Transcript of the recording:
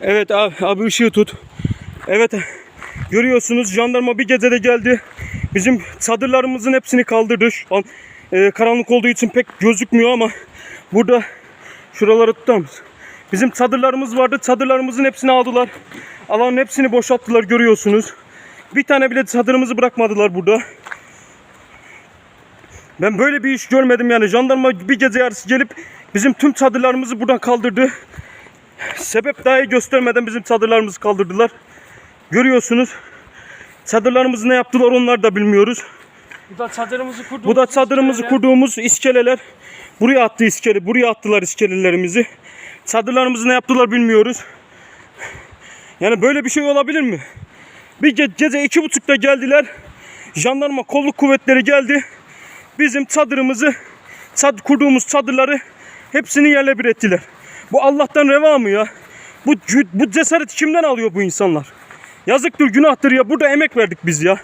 Evet abi, abi ışığı tut. Evet görüyorsunuz jandarma bir gecede geldi. Bizim çadırlarımızın hepsini kaldırdı. Şu an e, karanlık olduğu için pek gözükmüyor ama burada şuraları tutar mısın? Bizim çadırlarımız vardı. Çadırlarımızın hepsini aldılar. Alanın hepsini boşalttılar görüyorsunuz. Bir tane bile çadırımızı bırakmadılar burada. Ben böyle bir iş görmedim yani. Jandarma bir gece yarısı gelip bizim tüm çadırlarımızı buradan kaldırdı. Sebep dahi göstermeden bizim çadırlarımızı kaldırdılar. Görüyorsunuz. Çadırlarımızı ne yaptılar onlar da bilmiyoruz. Bu da çadırımızı kurduğumuz Bu da çadırımızı iskele. kurduğumuz iskeleler. Buraya attı iskele. Buraya attılar iskelelerimizi. Çadırlarımızı ne yaptılar bilmiyoruz. Yani böyle bir şey olabilir mi? Bir ge- gece iki buçukta geldiler. Jandarma kolluk kuvvetleri geldi. Bizim çadırımızı, çad kurduğumuz çadırları hepsini yerle bir ettiler. Bu Allah'tan reva mı ya? Bu, bu cesareti kimden alıyor bu insanlar? Yazıktır, günahtır ya. Burada emek verdik biz ya.